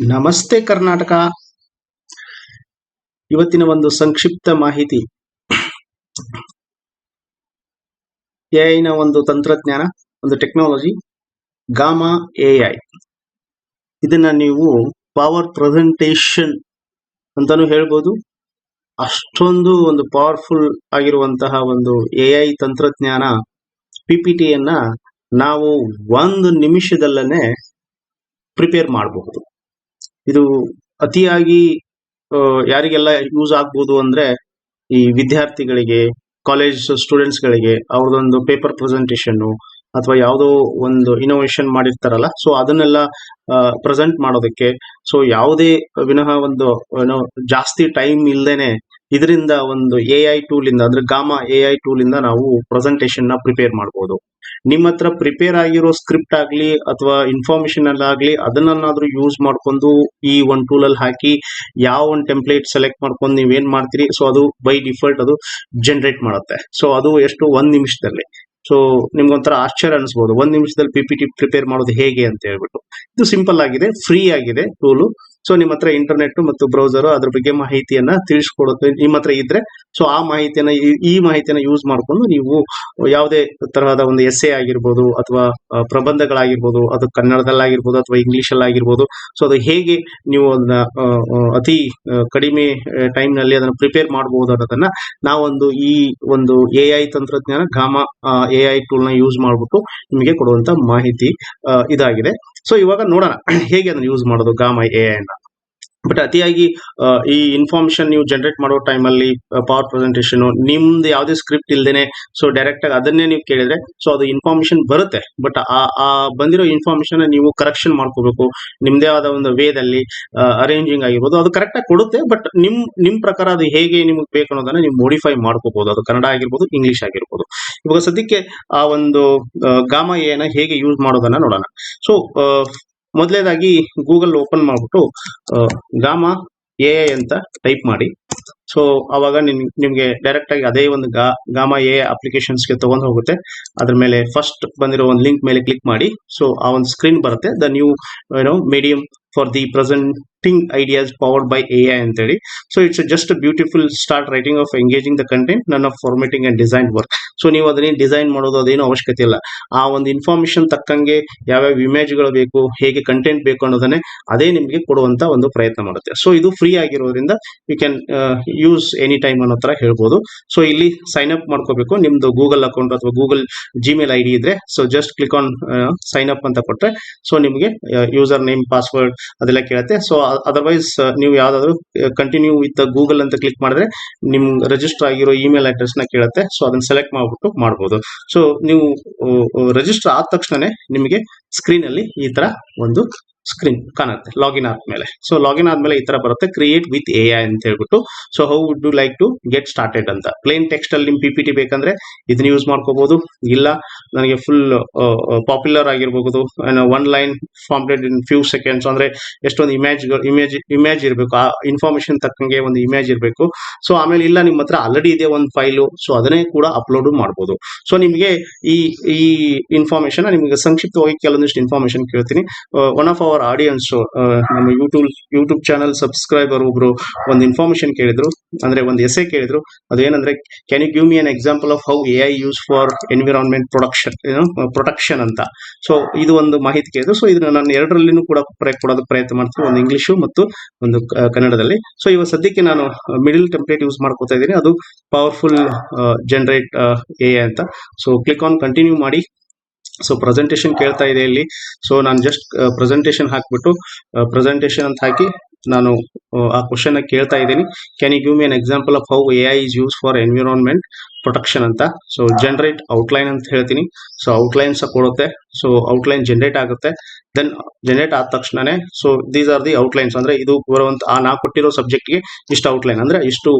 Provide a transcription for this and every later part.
ನಮಸ್ತೆ ಕರ್ನಾಟಕ. ಇವತ್ತಿನ ಒಂದು ಸಂಕ್ಷಿಪ್ತ ಮಾಹಿತಿ. ಎಐನ ಒಂದು ತಂತ್ರಜ್ಞಾನ, ಒಂದು ಟೆಕ್ನಾಲಜಿ ಗಾಮಾ ಎಐ. ಇದನ್ನ ನೀವು ಪವರ್ ಪ್ರೆಸೆಂಟೇಷನ್ ಅಂತಾನು ಹೇಳ್ಬೋದು. ಅಷ್ಟೊಂದು ಒಂದು ಪವರ್ಫುಲ್ ಆಗಿರುವಂತಹ ಒಂದು ಎಐ ತಂತ್ರಜ್ಞಾನ ಪಿಪಿಟಿಯನ್ನ ನಾವು ಒಂದು ನಿಮಿಷದಲ್ಲೇ ಪ್ರಿಪೇರ್ ಮಾಡಬಹುದು. ಇದು ಅತಿಯಾಗಿ ಯಾರಿಗೆಲ್ಲ ಯೂಸ್ ಆಗ್ಬೋದು ಅಂದ್ರೆ ಈ ವಿದ್ಯಾರ್ಥಿಗಳಿಗೆ ಕಾಲೇಜ್ ಸ್ಟೂಡೆಂಟ್ಸ್ಗಳಿಗೆ ಅವ್ರದೊಂದು ಪೇಪರ್ ಪ್ರೆಸೆಂಟೇಷನ್ ಅಥವಾ ಯಾವುದೋ ಒಂದು ಇನೋವೇಷನ್ ಮಾಡಿರ್ತಾರಲ್ಲ ಸೊ ಅದನ್ನೆಲ್ಲ ಪ್ರೆಸೆಂಟ್ ಮಾಡೋದಕ್ಕೆ ಸೊ ಯಾವುದೇ ವಿನಃ ಒಂದು, ಏನೋ ಜಾಸ್ತಿ ಟೈಮ್ ಇಲ್ದೇನೆ ಇದರಿಂದ ಒಂದು ಎ ಐ ಟೂಲ್ ಇಂದ ಅಂದ್ರೆ ಗಾಮಾ ಎ ಐ ಟೂಲ್ ಇಂದ ನಾವು ಪ್ರೆಸೆಂಟೇಷನ್ನ ಪ್ರಿಪೇರ್ ಮಾಡಬಹುದು ನಿಮ್ಮ ಹತ್ರ ಪ್ರಿಪೇರ್ ಆಗಿರೋ ಸ್ಕ್ರಿಪ್ಟ್ ಆಗ್ಲಿ ಅಥವಾ ಇನ್ಫಾರ್ಮೇಶನ್ ಅಲ್ಲಾಗ್ಲಿ ಅದನ್ನಾದ್ರೂ ಯೂಸ್ ಮಾಡ್ಕೊಂಡು ಈ ಒಂದು ಟೂಲ್ ಅಲ್ಲಿ ಹಾಕಿ ಯಾವ ಒಂದು ಟೆಂಪ್ಲೇಟ್ ಸೆಲೆಕ್ಟ್ ಮಾಡ್ಕೊಂಡು ನೀವೇನ್ ಮಾಡ್ತೀರಿ ಸೊ ಅದು ಬೈ ಡಿಫಾಲ್ಟ್ ಅದು ಜನರೇಟ್ ಮಾಡುತ್ತೆ. ಸೊ ಅದು ಎಷ್ಟು? ಒಂದ್ ನಿಮಿಷದಲ್ಲಿ. ಸೊ ನಿಮ್ಗೊಂಥರ ಆಶ್ಚರ್ಯ ಅನಿಸ್ಬೋದು. ಒಂದ್ ನಿಮಿಷದಲ್ಲಿ ಪಿ ಪ್ರಿಪೇರ್ ಮಾಡೋದು ಹೇಗೆ ಅಂತ ಹೇಳ್ಬಿಟ್ಟು. ಇದು ಸಿಂಪಲ್ ಆಗಿದೆ ಫ್ರೀ ಆಗಿದೆ ಟೂಲು ಸೊ ನಿಮ್ಮ ಹತ್ರ ಇಂಟರ್ನೆಟ್ ಮತ್ತು ಬ್ರೌಸರ್ ಅದ್ರ ಬಗ್ಗೆ ಮಾಹಿತಿಯನ್ನ ತಿಳಿಸ್ಕೊಡುತ್ತೆ ನಿಮ್ಮ ಹತ್ರ ಇದ್ರೆ ಸೊ ಆ ಮಾಹಿತಿಯನ್ನ ಈ- ಮಾಹಿತಿಯನ್ನ ಯೂಸ್ ಮಾಡ್ಕೊಂಡು ನೀವು ಯಾವುದೇ ತರಹದ ಒಂದು ಎಸ್ಸೆ ಆಗಿರ್ಬೋದು ಅಥವಾ ಪ್ರಬಂಧಗಳಾಗಿರ್ಬೋದು, ಅದು ಕನ್ನಡದಲ್ಲಾಗಿರ್ಬೋದು ಅಥವಾ ಇಂಗ್ಲಿಷ್ ಆಗಿರ್ಬೋದು ಸೊ ಅದು ಹೇಗೆ ನೀವು ಅದನ್ನ ಅತಿ ಕಡಿಮೆ ಟೈಮ್ನಲ್ಲಿ ಅದನ್ನ ಪ್ರಿಪೇರ್ ಮಾಡಬಹುದು ಅನ್ನೋದನ್ನ ನಾವೊಂದು ಈ ಒಂದು ಎ ಐ ತಂತ್ರಜ್ಞಾನ ಗಾಮ ಎ ಐ ಟೂಲ್ನ ಯೂಸ್ ಮಾಡ್ಬಿಟ್ಟು ನಿಮಗೆ ಕೊಡುವಂತ ಮಾಹಿತಿ ಇದಾಗಿದೆ. ಸೊ ಇವಾಗ ನೋಡೋಣ ಹೇಗೆ ಅದನ್ನು ಯೂಸ್ ಮಾಡೋದು ಗಾಮ ಎ ಐ ಬಟ್ ಅತಿಯಾಗಿ ಈ ಇನ್ಫಾರ್ಮೇಶನ್ ನೀವು ಜನರೇಟ್ ಮಾಡೋ ಟೈಮಲ್ಲಿ ಪವರ್ ಪ್ರೆಸೆಂಟೇಷನ್ ನಿಮ್ದು ಯಾವುದೇ ಸ್ಕ್ರಿಪ್ಟ್ ಇಲ್ದೇನೆ ಸೊ ಡೈರೆಕ್ಟ್ ಆಗಿ ಅದನ್ನೇ ನೀವು ಕೇಳಿದ್ರೆ ಸೊ ಅದು ಇನ್ಫಾರ್ಮೇಶನ್ ಬರುತ್ತೆ. ಬಟ್ ಆ ಬಂದಿರೋ ಇನ್ಫಾರ್ಮೇಶನ್ ನೀವು ಕರೆಕ್ಷನ್ ಮಾಡ್ಕೋಬೇಕು. ನಿಮ್ದೇ ಆದ ಒಂದು ವೇದಲ್ಲಿ ಅರೇಂಜಿಂಗ್ ಆಗಿರ್ಬೋದು. ಅದು ಕರೆಕ್ಟ್ ಆಗಿ ಕೊಡುತ್ತೆ ಬಟ್ ನಿಮ್ ನಿಮ್ ಪ್ರಕಾರ ಅದು ಹೇಗೆ ನಿಮ್ಗೆ ಬೇಕು ಅನ್ನೋದನ್ನ ನೀವು ಮೋಡಿಫೈ ಮಾಡ್ಕೋಬಹುದು ಅದು ಕನ್ನಡ ಆಗಿರ್ಬೋದು ಇಂಗ್ಲಿಷ್ ಆಗಿರ್ಬೋದು. ಇವಾಗ ಸದ್ಯಕ್ಕೆ ಆ ಒಂದು ಗಾಮ ಏನ ಹೇಗೆ ಯೂಸ್ ಮಾಡೋದನ್ನ ನೋಡೋಣ. ಸೊ ಮೊದಲೇದಾಗಿ ಗೂಗಲ್ ಓಪನ್ ಮಾಡ್ಬಿಟ್ಟು ಗಾಮ ಎ ಅಂತ ಟೈಪ್ ಮಾಡಿ. ಸೊ, ಅವಾಗ ನಿಮ್, ನಿಮ್ಗೆ ಡೈರೆಕ್ಟ್ ಆಗಿ ಅದೇ ಒಂದು ಗಾ, ಗಾಮ ಎ ಅಪ್ಲಿಕೇಶನ್ಸ್ಗೆ ತಗೊಂಡು ಹೋಗುತ್ತೆ. ಅದ್ರ ಮೇಲೆ ಫಸ್ಟ್ ಬಂದಿರೋ ಒಂದು ಲಿಂಕ್ ಮೇಲೆ ಕ್ಲಿಕ್ ಮಾಡಿ. ಸೊ ಆ ಒಂದು ಸ್ಕ್ರೀನ್ ಬರುತ್ತೆ. ದ ನ್ಯೂ ಏನೋ medium for the presenting ideas powered by A I ಅಂತೇಳಿ. So it's just beautiful start writing of engaging the content ನನ್ನ formatting and design work so ನೀವು ಅದನ್ನೇ ಡಿಸೈನ್ ಮಾಡೋದು ಅದೇನು ಅವಶ್ಯಕತೆ ಇಲ್ಲ. ಆ ಒಂದು ಇನ್ಫಾರ್ಮೇಶನ್ ತಕ್ಕಂಗೆ ಯಾವ್ಯಾವ ಇಮೇಜ್ಗಳು ಬೇಕು, ಹೇಗೆ ಕಂಟೆಂಟ್ ಬೇಕು ಅನ್ನೋದನ್ನೇ ಅದೇ ನಿಮಗೆ ಕೊಡುವಂತ ಒಂದು ಪ್ರಯತ್ನ ಮಾಡುತ್ತೆ. ಸೊ ಇದು ಫ್ರೀ ಆಗಿರೋದ್ರಿಂದ you can use any time ಅನ್ನೋ ತರ ಹೇಳ್ಬೋದು. ಸೊ ಇಲ್ಲಿ ಸೈನ್ ಅಪ್ ಮಾಡ್ಕೋಬೇಕು. ನಿಮ್ದು ಗೂಗಲ್ ಅಕೌಂಟ್ ಅಥವಾ ಗೂಗಲ್ ಜಿಮೇಲ್ ಐ ಡಿ ಇದ್ರೆ so just click on sign up ಅಂತ ಕೊಟ್ರೆ ಸೊ ನಿಮಗೆ ಯೂಸರ್ ನೇಮ್ ಪಾಸ್ವರ್ಡ್ ಅದೆಲ್ಲ ಕೇಳುತ್ತೆ. ಸೊ ಅದರ್ವೈಸ್ ನೀವು ಯಾವ್ದಾದ್ರು ಕಂಟಿನ್ಯೂ ವಿತ್ ಗೂಗಲ್ ಅಂತ ಕ್ಲಿಕ್ ಮಾಡಿದ್ರೆ ನಿಮ್ ರಿಜಿಸ್ಟರ್ ಆಗಿರೋ ಇಮೇಲ್ ಅಡ್ರೆಸ್ನ ಕೇಳುತ್ತೆ. ಸೊ ಅದನ್ನ ಸೆಲೆಕ್ಟ್ ಮಾಡ್ಬಿಟ್ಟು ಮಾಡ್ಬೋದು. ಸೊ ನೀವು ರಿಜಿಸ್ಟರ್ ಆದ ತಕ್ಷಣನೇ ನಿಮಗೆ ಸ್ಕ್ರೀನ್ ಅಲ್ಲಿ ಈ ತರ ಒಂದು ಸ್ಕ್ರೀನ್ ಕಾಣುತ್ತೆ ಲಾಗಿನ್ ಆದ್ಮೇಲೆ. ಸೊ ಲಾಗಿನ್ ಆದ್ಮೇಲೆ ಈ ತರ ಬರುತ್ತೆ ಕ್ರಿಯೇಟ್ ವಿತ್ ಎ ಐ ಅಂತ ಹೇಳ್ಬಿಟ್ಟು. So how would you like to get started ಅಂತ. ಪ್ಲೇನ್ ಟೆಕ್ಸ್ಟ್ ಅಲ್ಲಿ ನಿಮ್ ಪಿ ಪಿ ಟಿ ಬೇಕಂದ್ರೆ ಇದನ್ನ ಯೂಸ್ ಮಾಡ್ಕೋಬಹುದು ಇಲ್ಲ, ನನಗೆ ಫುಲ್ ಪಾಪ್ಯುಲರ್ ಆಗಿರ್ಬಹುದು. One line formatted in few seconds ಅಂದ್ರೆ ಎಷ್ಟೊಂದು ಇಮೇಜ್ ಇಮೇಜ್ ಇಮೇಜ್ ಇರಬೇಕು. ಆ ಇನ್ಫಾರ್ಮೇಶನ್ ತಕ್ಕಂಗೆ ಒಂದು ಇಮೇಜ್ ಇರಬೇಕು. ಸೊ ಆಮೇಲೆ ಇಲ್ಲ, ನಿಮ್ಮ ಹತ್ರ ಆಲ್ರೆಡಿ ಇದೆ ಒಂದು ಫೈಲು ಸೊ ಅದನ್ನೇ ಕೂಡ ಅಪ್ಲೋಡ್ ಮಾಡಬಹುದು ಸೊ ನಿಮಗೆ ಈ ಈ ಇನ್ಫಾರ್ಮೇಶನ್ ನಿಮಗೆ ಸಂಕ್ಷಿಪ್ತವಾಗಿ ಕೆಲವೊಂದಿಷ್ಟು ಇನ್ಫಾರ್ಮೇಶನ್ ಕೇಳ್ತೀನಿ. ಒನ್ ಆಫ್ ಅವರ್ ಆಡಿಯನ್ಸ್ ನಮ್ಮ ಯೂಟ್ಯೂಬ್ ಯೂಟ್ಯೂಬ್ ಚಾನಲ್ ಸಬ್ಸ್ಕ್ರೈಬರ್ ಒಬ್ರು ಒಂದು ಇನ್ಫಾರ್ಮೇಶನ್ ಕೇಳಿದ್ರು, ಅಂದ್ರೆ ಒಂದು ಎಸೆ ಕೇಳಿದ್ರು. ಅದೇನಂದ್ರೆ can you give me an example of how A I use for environment production protection ಅಂತ? ಸೊ ಇದು ಒಂದು ಮಾಹಿತಿ ಕೇಳಿದ್ರು. ಸೊ ಇದನ್ನ ನಾನು ಎರಡರಲ್ಲಿನೂ ಕೂಡ ಕೊಡೋದಕ್ಕೆ ಪ್ರಯತ್ನ ಮಾಡ್ತೀನಿ. ಒಂದು ಇಂಗ್ಲಿಷು ಮತ್ತು ಒಂದು ಕನ್ನಡದಲ್ಲಿ. ಸೊ ಇವಾಗ ಸದ್ಯಕ್ಕೆ ನಾನು ಮಿಡಿಲ್ ಟೆಂಪ್ಲೇಟ್ ಯೂಸ್ ಮಾಡ್ಕೋತಾ ಇದ್ದೀನಿ. ಅದು ಪವರ್ಫುಲ್ ಜನರೇಟ್ ಎ ಅಂತ. ಸೊ ಕ್ಲಿಕ್ ಆನ್ ಕಂಟಿನ್ಯೂ ಮಾಡಿ. ಸೊ ಪ್ರೆಸೆಂಟೇಶನ್ ಕೇಳ್ತಾ ಇದೆ ಇಲ್ಲಿ. ಸೊ ನಾನು ಜಸ್ಟ್ ಪ್ರೆಸೆಂಟೇಶನ್ ಹಾಕ್ಬಿಟ್ಟು ಪ್ರೆಸೆಂಟೇಶನ್ ಅಂತ ಹಾಕಿ ನಾನು ಆ, ಆ ಕ್ವಶನ್ ಕೇಳ್ತಾ ಇದ್ದೀನಿ. Can you give me an example of how A I is use for environment protection ಅಂತ. ಸೊ ಜನರೇಟ್ ಔಟ್ಲೈನ್ ಅಂತ ಹೇಳ್ತೀನಿ. ಸೊ ಔಟ್ಲೈನ್ಸ್ ಕೊಡುತ್ತೆ. ಸೊ ಔಟ್ಲೈನ್ ಜನರೇಟ್ ಆಗುತ್ತೆ. ದೆನ್ ಜನರೇಟ್ ಆದ ತಕ್ಷಣನೇ so these are the outlines ಅಂದ್ರೆ, ಇದು ಬರುವಂತ, ಆ ನಾ ಕೊಟ್ಟಿರೋ ಸಬ್ಜೆಕ್ಟ್ಗೆ ಇಷ್ಟು ಔಟ್ಲೈನ್ ಅಂದ್ರೆ, ಇಷ್ಟು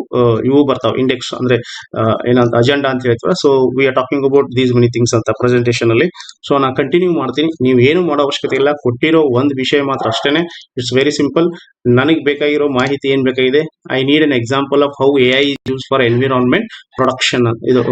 ಇವು ಬರ್ತಾವ. ಇಂಡೆಕ್ಸ್ ಅಂದ್ರೆ ಏನಂತ ಅಜೆಂಡಾ ಅಂತ ಹೇಳ್ತೀವಿ so we are talking about these many things ಅಂತ ಪ್ರೆಸೆಂಟೇಷನ್ ಅಲ್ಲಿ. ಸೊ ನಾ ಕಂಟಿನ್ಯೂ ಮಾಡ್ತೀನಿ. ನೀವು ಏನು ಮಾಡೋ ಅವಶ್ಯಕತೆ ಇಲ್ಲ. ಕೊಟ್ಟಿರೋ ಒಂದು ವಿಷಯ ಮಾತ್ರ ಅಷ್ಟೇನೆ. ಇಟ್ಸ್ ವೆರಿ ಸಿಂಪಲ್ ನನಗೆ ಬೇಕಾಗಿರೋ ಮಾಹಿತಿ ಏನ್ ಬೇಕಾಗಿದೆ? I need an example of how A I use for environment production ಇದು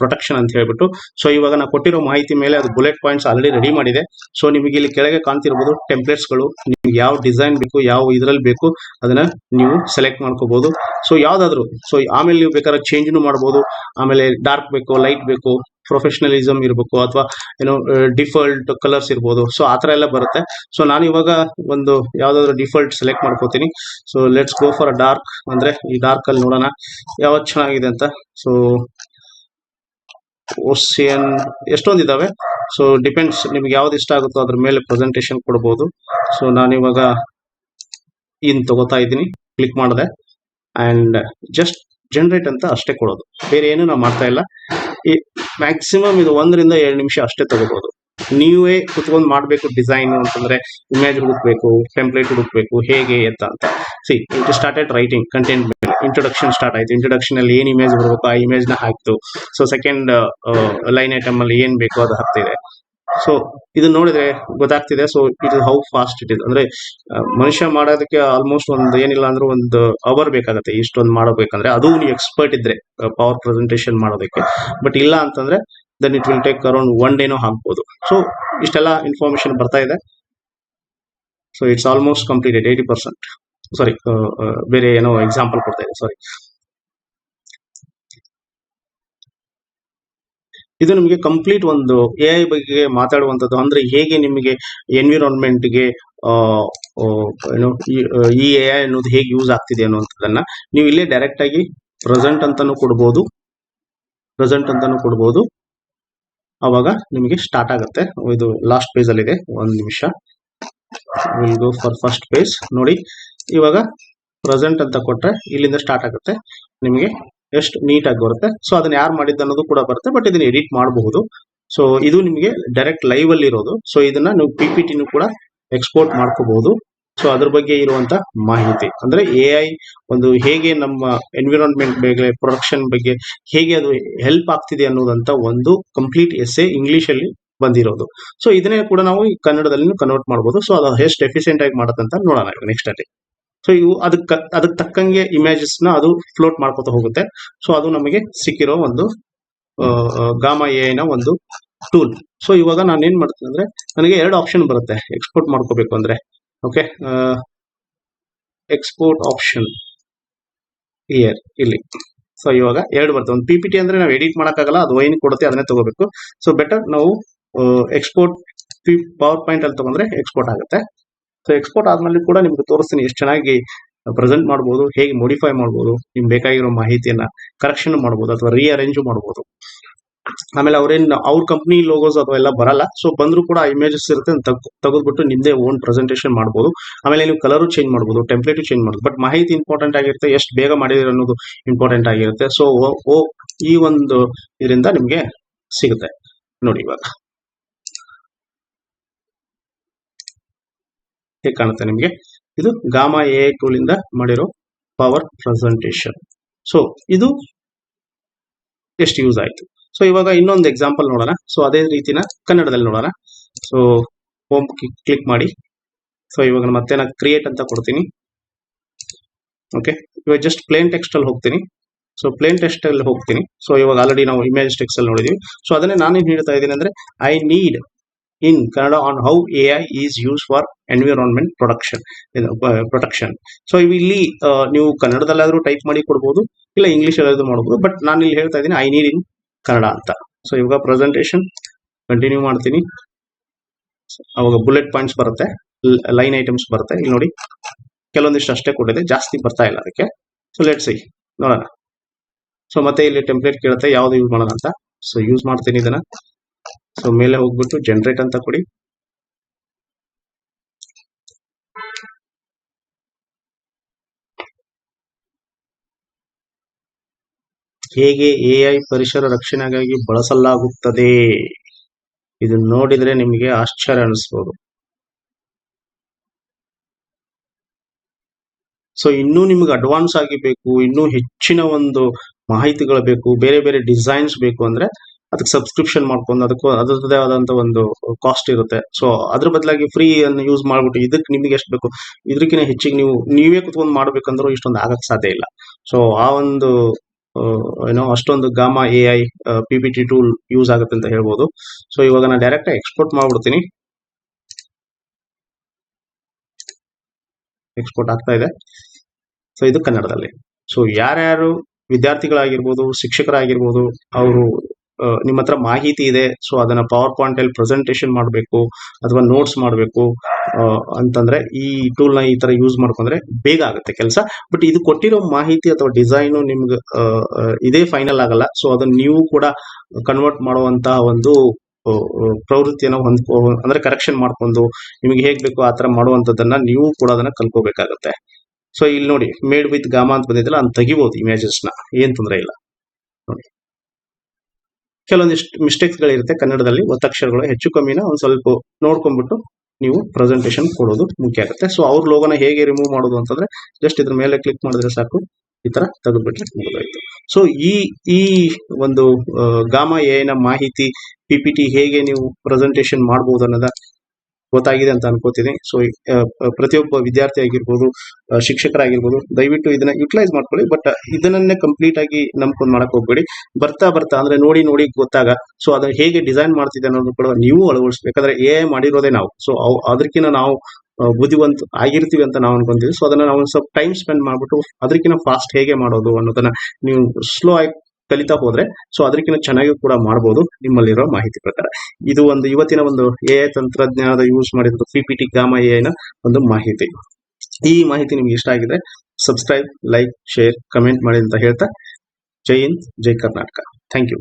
ಪ್ರೊಟೆಕ್ಷನ್ ಅಂತ ಹೇಳ್ಬಿಟ್ಟು. ಸೊ ಇವಾಗ ನಾವು ಕೊಟ್ಟಿರೋ ಮಾಹಿತಿ ಮೇಲೆ ಅದು ಬುಲೆಟ್ ಪಾಯಿಂಟ್ಸ್ ಆಲ್ರೆಡಿ ರೆಡಿ ಮಾಡಿದೆ. ಸೊ ನಿಮಗೆ ಇಲ್ಲಿ ಕೆಳಗೆ ಕಾಣ್ತಿರ್ಬೋದು ಟೆಂಪ್ಲೇಟ್ಸ್ಗಳು ಗಳು. ನಿಮ್ಗೆ ಯಾವ ಡಿಸೈನ್ ಬೇಕು, ಯಾವ ಇದ್ರಲ್ಲಿ ಬೇಕು, ಅದನ್ನ ನೀವು ಸೆಲೆಕ್ಟ್ ಮಾಡ್ಕೋಬಹುದು ಸೊ ಯಾವ್ದಾದ್ರು ಸೊ ಆಮೇಲೆ ನೀವು ಬೇಕಾದ್ರೆ ಚೇಂಜ್ನು ಮಾಡ್ಬೋದು. ಆಮೇಲೆ ಡಾರ್ಕ್ ಬೇಕು ಲೈಟ್ ಬೇಕು ಪ್ರೊಫೆಷನಲಿಸಮ್ ಇರಬೇಕು, ಅಥವಾ ಏನೋ ಡಿಫಾಲ್ಟ್ ಕಲರ್ಸ್ ಇರ್ಬೋದು. ಸೊ ಆ ಥರ ಎಲ್ಲ ಬರುತ್ತೆ. ಸೊ ನಾನು ಇವಾಗ ಒಂದು ಯಾವುದಾದ್ರು ಡಿಫಾಲ್ಟ್ ಸೆಲೆಕ್ಟ್ ಮಾಡ್ಕೋತೀನಿ. So let's go for a dark ಅಂದ್ರೆ ಈ ಡಾರ್ಕ್ ಅಲ್ಲಿ ನೋಡೋಣ. ಯಾವತ್ತು ಚೆನ್ನಾಗಿದೆ ಅಂತ. ಸೊ ಓಸಿಯನ್ ಇದ್ದಾವೆ ಸೊ ಡಿಪೆಂಡ್ಸ್ ನಿಮ್ಗೆ ಯಾವ್ದು ಇಷ್ಟ ಆಗುತ್ತೋ ಅದ್ರ ಮೇಲೆ ಪ್ರೆಸೆಂಟೇಶನ್ ಕೊಡ್ಬೋದು. ಸೊ ನಾನಿವಾಗ ಇನ್ ತಗೋತಾ ಇದ್ದೀನಿ. ಕ್ಲಿಕ್ ಮಾಡಿದೆ. ಅಂಡ್ ಜಸ್ಟ್ ಜನರೇಟ್ ಅಂತ ಅಷ್ಟೇ ಕೊಡೋದು. ಬೇರೆ ಏನು ನಾವು ಮಾಡ್ತಾ ಇಲ್ಲ. ಈ ಮ್ಯಾಕ್ಸಿಮಮ್ ಇದು ಒಂದರಿಂದ ಎರಡು ನಿಮಿಷ ಅಷ್ಟೇ ತಗೋಬಹುದು ನೀವೇ ಕುತ್ಕೊಂಡು ಮಾಡಬೇಕು ಡಿಸೈನ್ ಅಂತಂದ್ರೆ ಇಮೇಜ್ ಹುಡುಕ್ಬೇಕು ಟೆಂಪ್ಲೇಟ್ ಹುಡುಕ್ಬೇಕು, ಹೇಗೆ ಅಂತ ಅಂತ. See it started writing content ಮೇಲೆ ಇಂಟ್ರೊಡಕ್ಷನ್ ಸ್ಟಾರ್ಟ್ ಆಯ್ತು. ಇಂಟ್ರೊಡಕ್ಷನ್ ಅಲ್ಲಿ ಏನ್ ಇಮೇಜ್ ಬರಬೇಕು, ಆ ಇಮೇಜ್ನ ಹಾಕ್ತು. ಸೊ ಸೆಕೆಂಡ್ ಲೈನ್ ಐಟಮ್ ಅಲ್ಲಿ ಏನ್ ಬೇಕು ಅದು ಹಾಕ್ತಿದೆ. ಸೊ ಇದು ನೋಡಿದ್ರೆ ಗೊತ್ತಾಗ್ತಿದೆ. So it is how fast it is ಅಂದ್ರೆ ಮನುಷ್ಯ ಮಾಡೋದಕ್ಕೆ ಆಲ್ಮೋಸ್ಟ್ ಒಂದು ಏನಿಲ್ಲ ಅಂದ್ರೆ ಒಂದು ಅವರ್ ಬೇಕಾಗುತ್ತೆ. ಇಷ್ಟೊಂದು ಮಾಡಬೇಕಂದ್ರೆ. ಅದು ನೀವು ಎಕ್ಸ್ಪರ್ಟ್ ಇದ್ರೆ ಪವರ್ ಪ್ರೆಸೆಂಟೇಶನ್ ಮಾಡೋದಕ್ಕೆ. ಬಟ್ ಇಲ್ಲ ಅಂತಂದ್ರೆ then it will take around one ಡೇನೂ ಹಾಕ್ಬೋದು ಸೊ ಇಷ್ಟೆಲ್ಲ ಇನ್ಫಾರ್ಮೇಶನ್ ಬರ್ತಾ ಇದೆ. So it's almost completed eighty percent sorry ಬೇರೆ ಏನೋ ಎಕ್ಸಾಂಪಲ್ ಕೊಡ್ತಾ ಇದೆ ಸಾರಿ ಇದು ನಿಮಗೆ ಕಂಪ್ಲೀಟ್ ಒಂದು ಎ ಐ ಬಗ್ಗೆ ಮಾತಾಡುವಂಥದ್ದು, ಅಂದ್ರೆ ಹೇಗೆ ನಿಮಗೆ ಎನ್ವಿರಾನ್ಮೆಂಟ್ಗೆ ಏನು, ಈ ಎ ಐ ಅನ್ನೋದು ಹೇಗೆ ಯೂಸ್ ಆಗ್ತಿದೆ ಅನ್ನುವಂಥದ್ದನ್ನ ನೀವು ಇಲ್ಲೇ ಡೈರೆಕ್ಟ್ ಆಗಿ ಪ್ರೆಸೆಂಟ್ ಅಂತಾನು ಕೊಡ್ಬೋದು. ಪ್ರೆಸೆಂಟ್ ಅಂತಾನು ಕೊಡ್ಬೋದು. ಅವಾಗ ನಿಮಗೆ ಸ್ಟಾರ್ಟ್ ಆಗುತ್ತೆ. ಇದು ಲಾಸ್ಟ್ ಪೇಜ್ ಅಲ್ಲಿ ಇದೆ ಒಂದು ನಿಮಿಷ. ಗೋ ಫಾರ್ ಫಸ್ಟ್ ಪೇಜ್ ನೋಡಿ, ಇವಾಗ ಪ್ರೆಸೆಂಟ್ ಅಂತ ಕೊಟ್ರೆ ಇಲ್ಲಿಂದ ಸ್ಟಾರ್ಟ್ ಆಗುತ್ತೆ. ನಿಮಗೆ ಎಷ್ಟು ನೀಟಾಗಿ ಬರುತ್ತೆ. ಸೊ ಅದನ್ನ ಯಾರು ಮಾಡಿದ್ದು ಅನ್ನೋದು ಕೂಡ ಬರುತ್ತೆ ಬಟ್ ಇದನ್ನ ಎಡಿಟ್ ಮಾಡಬಹುದು. ಸೊ ಇದು ನಿಮಗೆ ಡೈರೆಕ್ಟ್ ಲೈವ್ ಅಲ್ಲಿ ಇರೋದು. ಸೊ ಇದನ್ನ ನೀವು ಪಿ ಕೂಡ ಎಕ್ಸ್ಪೋರ್ಟ್ ಮಾಡ್ಕೋಬಹುದು. ಸೊ ಅದ್ರ ಬಗ್ಗೆ ಇರುವಂತ ಮಾಹಿತಿ. ಅಂದ್ರೆ ಎ ಒಂದು ಹೇಗೆ ನಮ್ಮ ಎನ್ವಿರಾನ್ಮೆಂಟ್ ಬಗ್ಗೆ ಪ್ರೊಡಕ್ಷನ್ ಬಗ್ಗೆ ಹೇಗೆ ಅದು ಹೆಲ್ಪ್ ಆಗ್ತಿದೆ ಅನ್ನೋದಂತ ಒಂದು ಕಂಪ್ಲೀಟ್ ಎಸ್ಸೆ ಇಂಗ್ಲಿಷ್ ಅಲ್ಲಿ ಬಂದಿರೋದು. ಸೊ ಇದನ್ನೇ ಕೂಡ ನಾವು ಕನ್ನಡದಲ್ಲಿ ಕನ್ವರ್ಟ್ ಮಾಡಬಹುದು ಸೊ ಅದು ಎಷ್ಟು ಎಫಿಷಿಯಂಟ್ ಆಗಿ ಮಾಡುತ್ತಂತ ನೋಡೋಣ ನೆಕ್ಸ್ಟ್ ಅಲ್ಲಿ. ಸೊ ಇವು ಅದಕ್ಕೆ ಅದಕ್ಕೆ ತಕ್ಕಂಗೆ ಇಮೇಜಸ್ನ ಅದು ಫ್ಲೋಟ್ ಮಾಡ್ಕೋತಾ ಹೋಗುತ್ತೆ. ಸೊ ಅದು ನಮಗೆ ಸಿಕ್ಕಿರೋ ಒಂದು ಗಾಮ ನ ಒಂದು ಟೂಲ್ ಸೊ ಇವಾಗ ನಾನು ಏನ್ ಮಾಡ್ತೀನಿ ಅಂದ್ರೆ, ನನಗೆ ಎರಡು ಆಪ್ಷನ್ ಬರುತ್ತೆ. ಎಕ್ಸ್ಪೋರ್ಟ್ ಮಾಡ್ಕೋಬೇಕು ಅಂದ್ರೆ. ಓಕೆ ಎಕ್ಸ್ಪೋರ್ಟ್ ಆಪ್ಷನ್ ಇಯರ್ ಇಲ್ಲಿ. ಸೊ ಇವಾಗ ಎರಡು ಬರ್ತವೆ. ಒಂದು ಪಿ ಪಿ ಟಿ ಅಂದ್ರೆ ನಾವು ಎಡಿಟ್ ಮಾಡೋಕ್ಕಾಗಲ್ಲ, ಅದು ಏನು ಕೊಡುತ್ತೆ, ಅದನ್ನೇ ತಗೋಬೇಕು. ಸೊ ಬೆಟರ್ ನಾವು ಎಕ್ಸ್ಪೋರ್ಟ್ ಪಿ ಪವರ್ ಪಾಯಿಂಟ್ ಅಲ್ಲಿ ತಗೊಂಡ್ರೆ ಎಕ್ಸ್ಪೋರ್ಟ್ ಆಗುತ್ತೆ. ಸೊ ಎಕ್ಸ್ಪೋರ್ಟ್ ಆದ್ಮೇಲೆ ಕೂಡ ನಿಮ್ಗೆ ತೋರಿಸ್ತೀನಿ ಎಷ್ಟು ಚೆನ್ನಾಗಿ ಪ್ರೆಸೆಂಟ್ ಮಾಡ್ಬೋದು, ಹೇಗೆ ಮೋಡಿಫೈ ಮಾಡ್ಬೋದು, ನಿಮ್ಗೆ ಬೇಕಾಗಿರೋ ಮಾಹಿತಿಯನ್ನ ಕರೆಕ್ಷನ್ ಮಾಡ್ಬೋದು, ಅಥವಾ ರೀಅರೇಂಜ್ ಮಾಡ್ಬೋದು. ಆಮೇಲೆ ಅವ್ರೇನು ಅವ್ರ ಕಂಪ್ನಿ ಲೋಗೋಸ್ ಅಥವಾ ಎಲ್ಲ ಬರಲ್ಲ. ಸೊ ಬಂದ್ರು ಕೂಡ ಇಮೇಜಸ್ ಇರುತ್ತೆ ತೆಗೆದ್ಬಿಟ್ಟು ನಿಮ್ದೇ ಓನ್ ಪ್ರೆಸೆಂಟೇಷನ್ ಮಾಡ್ಬೋದು. ಆಮೇಲೆ ನೀವು ಕಲರು ಚೇಂಜ್ ಮಾಡ್ಬೋದು ಟೆಂಪ್ಲೇಟು ಚೇಂಜ್ ಮಾಡ್ಬೋದು. ಬಟ್ ಮಾಹಿತಿ ಇಂಪಾರ್ಟೆಂಟ್ ಆಗಿರುತ್ತೆ, ಎಷ್ಟು ಬೇಗ ಮಾಡಿದ್ರೆ ಅನ್ನೋದು ಇಂಪಾರ್ಟೆಂಟ್ ಆಗಿರುತ್ತೆ. ಸೊ ಓ ಈ ಒಂದು ಇದರಿಂದ ನಿಮ್ಗೆ ಸಿಗುತ್ತೆ. ನೋಡಿ ಇವಾಗ. ಹೇಗೆ ಕಾಣುತ್ತೆ ನಿಮಗೆ? ಇದು ಗಾಮಾ ಎ ಟೂಲ್ ಇಂದ ಮಾಡಿರೋ ಪವರ್ ಪ್ರೆಸೆಂಟೇಷನ್ ಸೊ ಇದು ಎಷ್ಟು ಯೂಸ್ ಆಯ್ತು? ಸೊ ಇವಾಗ ಇನ್ನೊಂದು ಎಕ್ಸಾಂಪಲ್ ನೋಡೋಣ. ಸೊ ಅದೇ ರೀತಿನ ಕನ್ನಡದಲ್ಲಿ ನೋಡೋಣ. ಸೊ ಹೋಮ್ ಕ್ಲಿಕ್ ಮಾಡಿ. ಸೊ ಇವಾಗ ಮತ್ತೆ ನಾನು ಕ್ರಿಯೇಟ್ ಅಂತ ಕೊಡ್ತೀನಿ. ಓಕೆ ಇವಾಗ ಜಸ್ಟ್ ಪ್ಲೇನ್ ಟೆಕ್ಸ್ಟ್ ಅಲ್ಲಿ ಹೋಗ್ತೀನಿ. ಸೊ ಪ್ಲೇನ್ ಟೆಕ್ಸ್ಟ್ ಅಲ್ಲಿ ಹೋಗ್ತೀನಿ. ಸೊ ಇವಾಗ ಆಲ್ರೆಡಿ ನಾವು ಇಮೇಜ್ ಟೆಕ್ಸ್ಟ್ ಅಲ್ಲಿ ನೋಡಿದೀವಿ. ಸೊ ಅದನ್ನೇ ನಾನೇನು ಹೇಳ್ತಾ ಇದ್ದೀನಿ ಅಂದ್ರೆ I need in Kannada on how A I is use for environment production protection so ಇಲ್ಲಿ ನೀವು ಕನ್ನಡದಲ್ಲಾದರೂ ಟೈಪ್ ಮಾಡಿ ಕೊಡ್ಬೋದು, ಇಲ್ಲ ಇಂಗ್ಲಿಷ್ ಅಲ್ಲಾದ್ರೂ ಮಾಡ್ಬೋದು. ಬಟ್ ನಾನು ಇಲ್ಲಿ ಹೇಳ್ತಾ ಇದ್ದೀನಿ ಐ ನೀಡ್ ಇನ್ ಕನ್ನಡ ಅಂತ. ಸೊ ಇವಾಗ ಪ್ರೆಸೆಂಟೇಷನ್ ಕಂಟಿನ್ಯೂ ಮಾಡ್ತೀನಿ. ಅವಾಗ ಬುಲೆಟ್ ಪಾಯಿಂಟ್ಸ್ ಬರುತ್ತೆ ಲೈನ್ ಐಟಮ್ಸ್ ಬರುತ್ತೆ. ಇಲ್ಲಿ ನೋಡಿ, ಕೆಲವೊಂದಿಷ್ಟು ಅಷ್ಟೇ ಕೊಟ್ಟಿದೆ, ಜಾಸ್ತಿ ಬರ್ತಾ ಇಲ್ಲ ಅದಕ್ಕೆ. ಸೊ ಲೆಟ್ ಸಿ ನೋಡೋಣ. ಸೊ ಮತ್ತೆ ಇಲ್ಲಿ ಟೆಂಪ್ಲೇಟ್ ಕೇಳುತ್ತೆ, ಯಾವ್ದು ಯೂಸ್ ಮಾಡೋಣ ಅಂತ. ಸೊ ಯೂಸ್ ಮಾಡ್ತೀನಿ ಇದನ್ನ. ಸೊ ಮೇಲೆ ಹೋಗ್ಬಿಟ್ಟು ಜನರೇಟ್ ಅಂತ ಕೊಡಿ. ಹೇಗೆ ಎಐ ಪರಿಸರ ರಕ್ಷಣೆಗಾಗಿ ಬಳಸಲಾಗುತ್ತದೆ? ಇದನ್ನು ನೋಡಿದ್ರೆ ನಿಮಗೆ ಆಶ್ಚರ್ಯ ಅನಿಸ್ಬೋದು. ಸೊ, ಇನ್ನೂ ನಿಮ್ಗೆ ಅಡ್ವಾನ್ಸ್ ಆಗಿ ಬೇಕು, ಇನ್ನೂ ಹೆಚ್ಚಿನ ಒಂದು ಮಾಹಿತಿಗಳು ಬೇಕು, ಬೇರೆ ಬೇರೆ ಡಿಸೈನ್ಸ್ ಬೇಕು ಅಂದ್ರೆ ಅದಕ್ಕೆ ಸಬ್ಸ್ಕ್ರಿಪ್ಷನ್ ಮಾಡ್ಕೊಂಡು ಅದಕ್ಕೂ ಅದರದೇ ಆದಂತ ಒಂದು ಕಾಸ್ಟ್ ಇರುತ್ತೆ. ಸೊ ಅದ್ರ ಬದಲಾಗಿ ಫ್ರೀ ಅನ್ನು ಯೂಸ್ ಮಾಡ್ಬಿಟ್ಟು ಇದಕ್ಕೆ ನಿಮಗೆ ಎಷ್ಟು ಬೇಕು ಇದಕ್ಕಿಂತ ಹೆಚ್ಚಿಗೆ ನೀವು, ನೀವೇ ಕುತ್ಕೊಂಡು ಮಾಡ್ಬೇಕಂದ್ರೂ ಇಷ್ಟೊಂದು ಆಗಕ್ಕೆ ಸಾಧ್ಯ ಇಲ್ಲ. ಸೊ ಆ ಒಂದು ಏನೋ ಅಷ್ಟೊಂದು Gamma A I P P T tool use ಆಗುತ್ತೆ ಅಂತ ಹೇಳ್ಬೋದು. ಸೊ ಇವಾಗ ನಾನು ಡೈರೆಕ್ಟ್ ಎಕ್ಸ್ಪೋರ್ಟ್ ಮಾಡ್ಬಿಡ್ತೀನಿ. ಎಕ್ಸ್ಪೋರ್ಟ್ ಆಗ್ತಾ ಇದೆ. ಸೊ ಇದು ಕನ್ನಡದಲ್ಲಿ. ಸೊ ಯಾರ್ಯಾರು ವಿದ್ಯಾರ್ಥಿಗಳಾಗಿರ್ಬೋದು, ಶಿಕ್ಷಕರಾಗಿರ್ಬೋದು, ಅವರು ನಿಮ್ಮ ಹತ್ರ ಮಾಹಿತಿ ಇದೆ. ಸೊ ಅದನ್ನ ಪವರ್ ಪಾಯಿಂಟ್ ಅಲ್ಲಿ ಪ್ರೆಸೆಂಟೇಶನ್ ಮಾಡಬೇಕು, ಅಥವಾ ನೋಟ್ಸ್ ಮಾಡಬೇಕು. ಅಂತಂದ್ರೆ ಈ ಟೂಲ್ನ ಈ ತರ ಯೂಸ್ ಮಾಡ್ಕೊಂಡ್ರೆ ಬೇಗ ಆಗುತ್ತೆ ಕೆಲಸ. ಬಟ್ ಇದು ಕೊಟ್ಟಿರೋ ಮಾಹಿತಿ ಅಥವಾ ಡಿಸೈನ್ ನಿಮ್ಗೆ ಇದೇ ಫೈನಲ್ ಆಗಲ್ಲ. ಸೊ ಅದನ್ನ ನೀವು ಕೂಡ ಕನ್ವರ್ಟ್ ಮಾಡುವಂತಹ ಒಂದು ಪ್ರವೃತ್ತಿಯನ್ನು ಹೊಂದ್ಕೊ ಅಂದ್ರೆ ಕರೆಕ್ಷನ್ ಮಾಡ್ಕೊಂಡು ನಿಮಗೆ ಹೇಗ್ ಬೇಕು ಆ ತರ ಮಾಡುವಂತದನ್ನ ನೀವು ಕೂಡ ಅದನ್ನ ಕಲ್ಕೋಬೇಕಾಗತ್ತೆ ಸೊ ಇಲ್ಲಿ ನೋಡಿ ಮೇಡ್ ವಿತ್ ಗಾಮಾ ಅಂತ ಬಂದಿದ್ದಲ್ಲ ಅದನ್ನ ತೆಗಿಬಹುದು ಇಮೇಜಸ್ನ. ಏನ್ ತೊಂದರೆ ಇಲ್ಲ. ನೋಡಿ. ಕೆಲವೊಂದಿಷ್ಟು ಮಿಸ್ಟೇಕ್ಸ್ ಗಳಿರುತ್ತೆ ಕನ್ನಡದಲ್ಲಿ, ಒತ್ತಕ್ಷರಗಳು ಹೆಚ್ಚು ಕಮ್ಮಿನ ಒಂದ್ ಸ್ವಲ್ಪ ನೋಡ್ಕೊಂಡ್ಬಿಟ್ಟು ನೀವು ಪ್ರೆಸೆಂಟೇಷನ್ ಕೊಡೋದು ಮುಖ್ಯ ಆಗುತ್ತೆ. ಸೊ ಅವ್ರ ಲೋಗೋನ ಹೇಗೆ ರಿಮೂವ್ ಮಾಡೋದು ಅಂತಂದ್ರೆ ಜಸ್ಟ್ ಇದ್ರ ಮೇಲೆ ಕ್ಲಿಕ್ ಮಾಡಿದ್ರೆ ಸಾಕು. ಈ ತರ ತೆಗೆದ್ಬಿಟ್ರೆ ಮುಗಿದಾಯ್ತು ಸೊ ಈ ಈ ಒಂದು ಗಾಮ ನ ಮಾಹಿತಿ ಪಿ ಹೇಗೆ ನೀವು ಪ್ರೆಸೆಂಟೇಶನ್ ಮಾಡಬಹುದು ಅನ್ನೋದ ಗೊತ್ತಾಗಿದೆ ಅಂತ ಅನ್ಕೋತೀನಿ. ಸೊ ಪ್ರತಿಯೊಬ್ಬ ವಿದ್ಯಾರ್ಥಿ ಆಗಿರ್ಬೋದು ಶಿಕ್ಷಕರಾಗಿರ್ಬೋದು, ದಯವಿಟ್ಟು ಇದನ್ನ ಯುಟಿಲೈಸ್ ಮಾಡ್ಕೊಳ್ಳಿ. ಬಟ್ ಇದನ್ನೇ ಕಂಪ್ಲೀಟ್ ಆಗಿ ನಂಬ್ಕೊಂಡು ಮಾಡಕ್ ಹೋಗ್ಬೇಡಿ. ಬರ್ತಾ ಬರ್ತಾ ಅಂದ್ರೆ ನೋಡಿ ನೋಡಿ ಗೊತ್ತಾಗ. ಸೊ ಅದನ್ನ ಹೇಗೆ ಡಿಸೈನ್ ಮಾಡ್ತಿದೆ ಅನ್ನೋದು ಕೂಡ ನೀವು ಅಳವಡಿಸ್ಬೇಕಾದ್ರೆ ಎ ಮಾಡಿರೋದೇ ನಾವು. ಸೊ ಅದಕ್ಕಿಂತ ನಾವು ಬುದ್ಧಿವಂತ ಆಗಿರ್ತೀವಿ ಅಂತ ನಾವು ಅನ್ಕೊಂತೀವಿ. ಸೊ ಅದನ್ನ ನಾವು ಸ್ವಲ್ಪ ಟೈಮ್ ಸ್ಪೆಂಡ್ ಮಾಡ್ಬಿಟ್ಟು ಅದಕ್ಕಿಂತ ಫಾಸ್ಟ್ ಹೇಗೆ ಮಾಡೋದು ಅನ್ನೋದನ್ನ ನೀವು ಸ್ಲೋ ಆಗಿ ಕಲಿತಾ ಹೋದ್ರೆ ಸೊ ಅದಕ್ಕಿಂತ ಚೆನ್ನಾಗಿ ಕೂಡ ಮಾಡಬಹುದು ನಿಮ್ಮಲ್ಲಿರೋ ಮಾಹಿತಿ ಪ್ರಕಾರ. ಇದು ಒಂದು ಇವತ್ತಿನ ಒಂದು ಎ ತಂತ್ರಜ್ಞಾನದ ಯೂಸ್ ಮಾಡಿದ P P T Gamma A ನ ಒಂದು ಮಾಹಿತಿ. ಈ ಮಾಹಿತಿ ನಿಮ್ಗೆ ಇಷ್ಟ ಆಗಿದೆ ಸಬ್ಸ್ಕ್ರೈಬ್ ಲೈಕ್ ಶೇರ್ ಕಮೆಂಟ್ ಮಾಡಿ ಅಂತ ಹೇಳ್ತಾ ಜೈ ಹಿಂದ್ ಜೈ ಕರ್ನಾಟಕ ಥ್ಯಾಂಕ್ ಯು